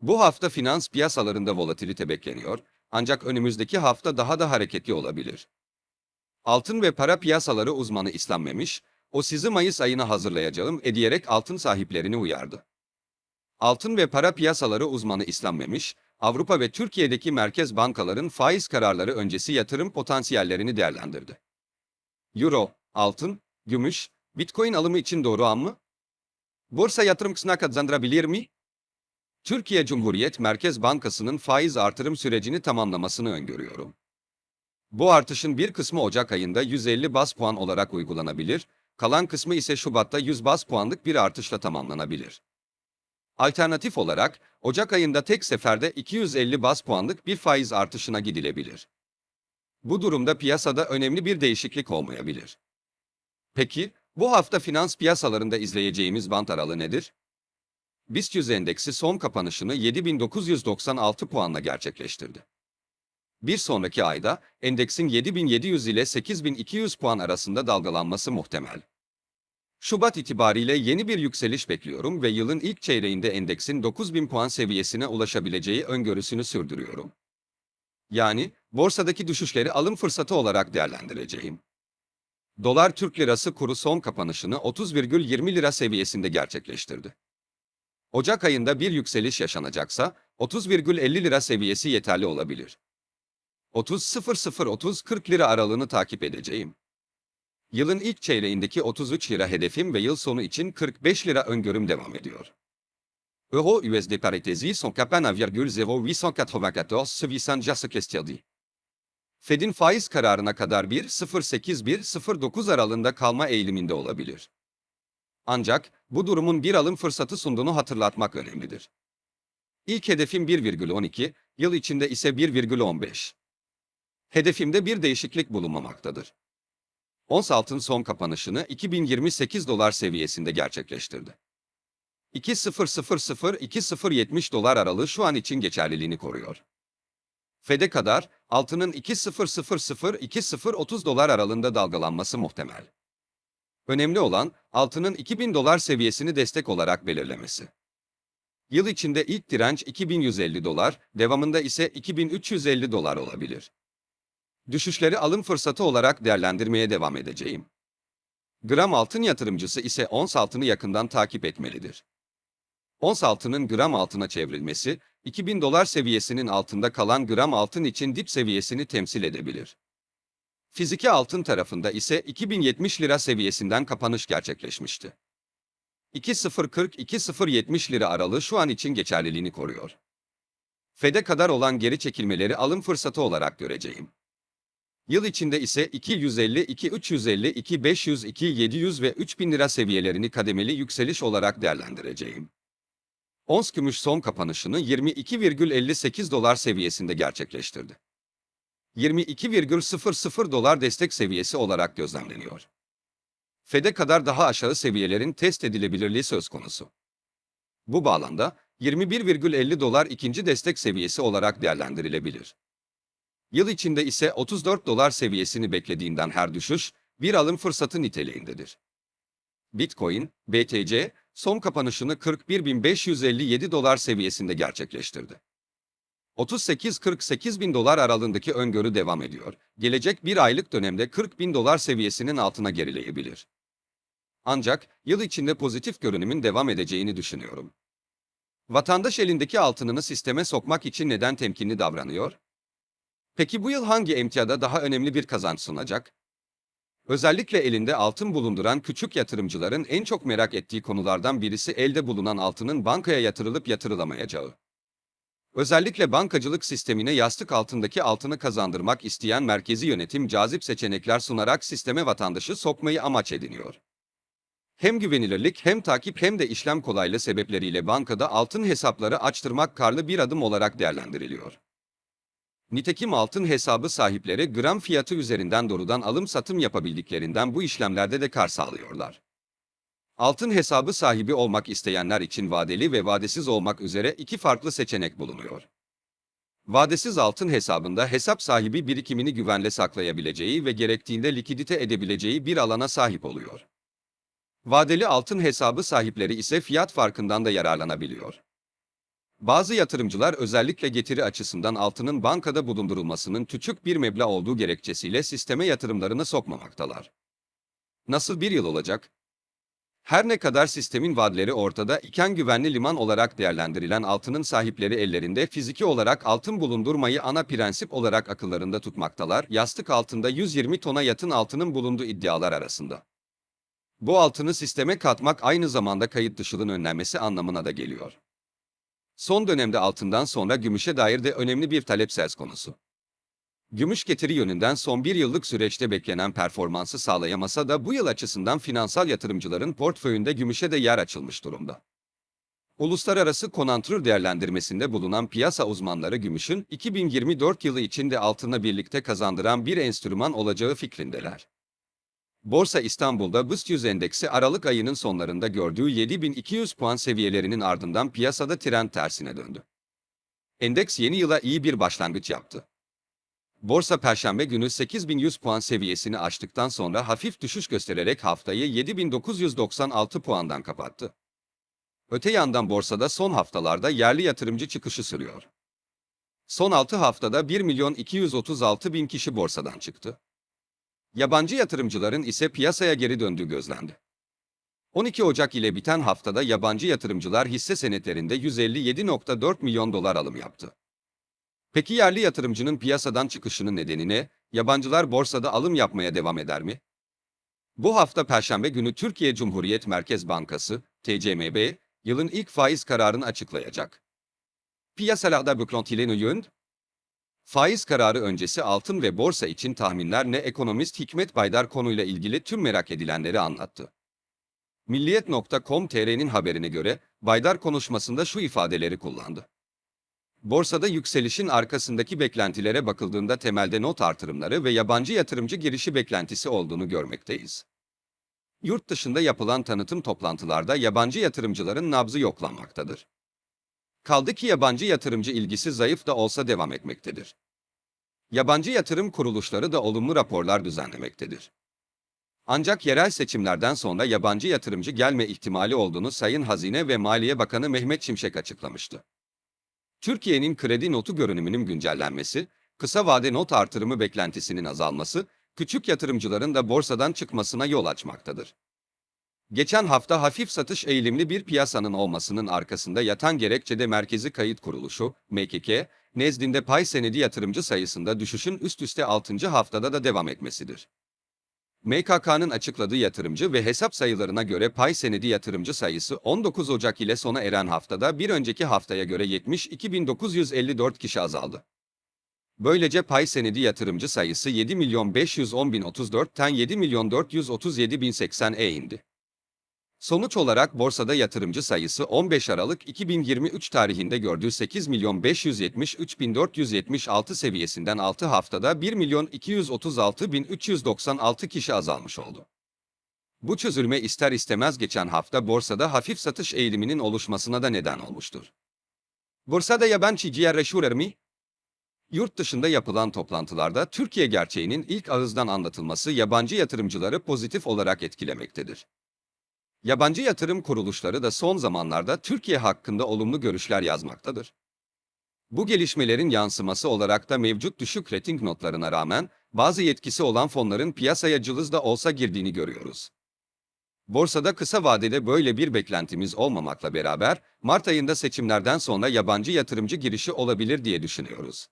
Bu hafta finans piyasalarında volatilite bekleniyor ancak önümüzdeki hafta daha da hareketli olabilir. Altın ve para piyasaları uzmanı İslam Memiş, o sizi Mayıs ayına hazırlayacağım e diyerek altın sahiplerini uyardı. Altın ve para piyasaları uzmanı İslam Memiş, Avrupa ve Türkiye'deki merkez bankaların faiz kararları öncesi yatırım potansiyellerini değerlendirdi. Euro, altın, gümüş, Bitcoin alımı için doğru an mı? Borsa yatırım kısmına kazandırabilir mi? Türkiye Cumhuriyet Merkez Bankası'nın faiz artırım sürecini tamamlamasını öngörüyorum. Bu artışın bir kısmı Ocak ayında 150 bas puan olarak uygulanabilir, kalan kısmı ise Şubat'ta 100 bas puanlık bir artışla tamamlanabilir. Alternatif olarak Ocak ayında tek seferde 250 bas puanlık bir faiz artışına gidilebilir. Bu durumda piyasada önemli bir değişiklik olmayabilir. Peki, bu hafta finans piyasalarında izleyeceğimiz bant aralığı nedir? BIST 100 endeksi son kapanışını 7996 puanla gerçekleştirdi. Bir sonraki ayda endeksin 7700 ile 8200 puan arasında dalgalanması muhtemel. Şubat itibariyle yeni bir yükseliş bekliyorum ve yılın ilk çeyreğinde endeksin 9000 puan seviyesine ulaşabileceği öngörüsünü sürdürüyorum. Yani borsadaki düşüşleri alım fırsatı olarak değerlendireceğim. Dolar Türk Lirası kuru son kapanışını 30,20 lira seviyesinde gerçekleştirdi. Ocak ayında bir yükseliş yaşanacaksa 30,50 lira seviyesi yeterli olabilir. 30.00-30.40 lira aralığını takip edeceğim. Yılın ilk çeyreğindeki 33 lira hedefim ve yıl sonu için 45 lira öngörüm devam ediyor. Euro USD paritesi 141,0894 seviyesince sıkıştırdı. Fed'in faiz kararına kadar 1.08-1.09 aralığında kalma eğiliminde olabilir. Ancak bu durumun bir alım fırsatı sunduğunu hatırlatmak önemlidir. İlk hedefim 1,12, yıl içinde ise 1,15. Hedefimde bir değişiklik bulunmamaktadır. Ons altın son kapanışını 2028 dolar seviyesinde gerçekleştirdi. 2.000-2.070 dolar aralığı şu an için geçerliliğini koruyor. Fed'e kadar altının 2.000-2.030 dolar aralığında dalgalanması muhtemel. Önemli olan altının 2000 dolar seviyesini destek olarak belirlemesi. Yıl içinde ilk direnç 2150 dolar, devamında ise 2350 dolar olabilir. Düşüşleri alım fırsatı olarak değerlendirmeye devam edeceğim. Gram altın yatırımcısı ise ons altını yakından takip etmelidir. Ons altının gram altına çevrilmesi, 2000 dolar seviyesinin altında kalan gram altın için dip seviyesini temsil edebilir. Fiziki altın tarafında ise 2070 lira seviyesinden kapanış gerçekleşmişti. 2.040-2.070 lira aralığı şu an için geçerliliğini koruyor. Fed'e kadar olan geri çekilmeleri alım fırsatı olarak göreceğim. Yıl içinde ise 250, 2350, 2500, 2700 ve 3000 lira seviyelerini kademeli yükseliş olarak değerlendireceğim. Ons gümüş son kapanışını 22,58 dolar seviyesinde gerçekleştirdi. 22,00 dolar destek seviyesi olarak gözlemleniyor. Fed'e kadar daha aşağı seviyelerin test edilebilirliği söz konusu. Bu bağlamda 21,50 dolar ikinci destek seviyesi olarak değerlendirilebilir. Yıl içinde ise 34 dolar seviyesini beklediğinden her düşüş bir alım fırsatı niteliğindedir. Bitcoin, BTC, son kapanışını 41.557 dolar seviyesinde gerçekleştirdi. 38-48 bin dolar aralığındaki öngörü devam ediyor. Gelecek bir aylık dönemde 40 bin dolar seviyesinin altına gerileyebilir. Ancak yıl içinde pozitif görünümün devam edeceğini düşünüyorum. Vatandaş elindeki altınını sisteme sokmak için neden temkinli davranıyor? Peki bu yıl hangi emtiyada daha önemli bir kazanç sunacak? Özellikle elinde altın bulunduran küçük yatırımcıların en çok merak ettiği konulardan birisi elde bulunan altının bankaya yatırılıp yatırılamayacağı. Özellikle bankacılık sistemine yastık altındaki altını kazandırmak isteyen merkezi yönetim cazip seçenekler sunarak sisteme vatandaşı sokmayı amaç ediniyor. Hem güvenilirlik hem takip hem de işlem kolaylığı sebepleriyle bankada altın hesapları açtırmak karlı bir adım olarak değerlendiriliyor. Nitekim altın hesabı sahipleri gram fiyatı üzerinden doğrudan alım satım yapabildiklerinden bu işlemlerde de kar sağlıyorlar. Altın hesabı sahibi olmak isteyenler için vadeli ve vadesiz olmak üzere iki farklı seçenek bulunuyor. Vadesiz altın hesabında hesap sahibi birikimini güvenle saklayabileceği ve gerektiğinde likidite edebileceği bir alana sahip oluyor. Vadeli altın hesabı sahipleri ise fiyat farkından da yararlanabiliyor. Bazı yatırımcılar özellikle getiri açısından altının bankada bulundurulmasının küçük bir meblağ olduğu gerekçesiyle sisteme yatırımlarını sokmamaktalar. Nasıl bir yıl olacak? Her ne kadar sistemin vaadleri ortada iken güvenli liman olarak değerlendirilen altının sahipleri ellerinde fiziki olarak altın bulundurmayı ana prensip olarak akıllarında tutmaktalar, yastık altında 120 tona yatın altının bulunduğu iddialar arasında. Bu altını sisteme katmak aynı zamanda kayıt dışılığın önlenmesi anlamına da geliyor. Son dönemde altından sonra gümüşe dair de önemli bir talep söz konusu. Gümüş getiri yönünden son bir yıllık süreçte beklenen performansı sağlayamasa da bu yıl açısından finansal yatırımcıların portföyünde gümüşe de yer açılmış durumda. Uluslararası konantrür değerlendirmesinde bulunan piyasa uzmanları gümüşün 2024 yılı içinde altına birlikte kazandıran bir enstrüman olacağı fikrindeler. Borsa İstanbul'da BIST 100 endeksi Aralık ayının sonlarında gördüğü 7200 puan seviyelerinin ardından piyasada trend tersine döndü. Endeks yeni yıla iyi bir başlangıç yaptı. Borsa Perşembe günü 8100 puan seviyesini aştıktan sonra hafif düşüş göstererek haftayı 7996 puandan kapattı. Öte yandan borsada son haftalarda yerli yatırımcı çıkışı sürüyor. Son 6 haftada 1 milyon 236 bin kişi borsadan çıktı. Yabancı yatırımcıların ise piyasaya geri döndüğü gözlendi. 12 Ocak ile biten haftada yabancı yatırımcılar hisse senetlerinde 157.4 milyon dolar alım yaptı. Peki yerli yatırımcının piyasadan çıkışının nedeni ne? Yabancılar borsada alım yapmaya devam eder mi? Bu hafta Perşembe günü Türkiye Cumhuriyet Merkez Bankası, TCMB, yılın ilk faiz kararını açıklayacak. Piyasalarda beklentilen yön, Faiz kararı öncesi altın ve borsa için tahminler ne ekonomist Hikmet Baydar konuyla ilgili tüm merak edilenleri anlattı. Milliyet.com.tr'nin haberine göre Baydar konuşmasında şu ifadeleri kullandı. Borsada yükselişin arkasındaki beklentilere bakıldığında temelde not artırımları ve yabancı yatırımcı girişi beklentisi olduğunu görmekteyiz. Yurt dışında yapılan tanıtım toplantılarda yabancı yatırımcıların nabzı yoklanmaktadır. Kaldı ki yabancı yatırımcı ilgisi zayıf da olsa devam etmektedir. Yabancı yatırım kuruluşları da olumlu raporlar düzenlemektedir. Ancak yerel seçimlerden sonra yabancı yatırımcı gelme ihtimali olduğunu Sayın Hazine ve Maliye Bakanı Mehmet Şimşek açıklamıştı. Türkiye'nin kredi notu görünümünün güncellenmesi, kısa vade not artırımı beklentisinin azalması, küçük yatırımcıların da borsadan çıkmasına yol açmaktadır. Geçen hafta hafif satış eğilimli bir piyasanın olmasının arkasında yatan gerekçede Merkezi Kayıt Kuruluşu, MKK, nezdinde pay senedi yatırımcı sayısında düşüşün üst üste 6. haftada da devam etmesidir. MKK'nın açıkladığı yatırımcı ve hesap sayılarına göre pay senedi yatırımcı sayısı 19 Ocak ile sona eren haftada bir önceki haftaya göre 72.954 kişi azaldı. Böylece pay senedi yatırımcı sayısı 7 milyon 510 bin 34'ten 7 milyon 437 bin 80'e indi. Sonuç olarak borsada yatırımcı sayısı 15 Aralık 2023 tarihinde gördüğü 8 milyon 573 bin 476 seviyesinden 6 haftada 1 milyon 236 bin 396 kişi azalmış oldu. Bu çözülme ister istemez geçen hafta borsada hafif satış eğiliminin oluşmasına da neden olmuştur. Borsada yabancı ciğerleşiyor mi? Yurt dışında yapılan toplantılarda Türkiye gerçeğinin ilk ağızdan anlatılması yabancı yatırımcıları pozitif olarak etkilemektedir. Yabancı yatırım kuruluşları da son zamanlarda Türkiye hakkında olumlu görüşler yazmaktadır. Bu gelişmelerin yansıması olarak da mevcut düşük rating notlarına rağmen bazı yetkisi olan fonların piyasaya cılız olsa girdiğini görüyoruz. Borsada kısa vadede böyle bir beklentimiz olmamakla beraber Mart ayında seçimlerden sonra yabancı yatırımcı girişi olabilir diye düşünüyoruz.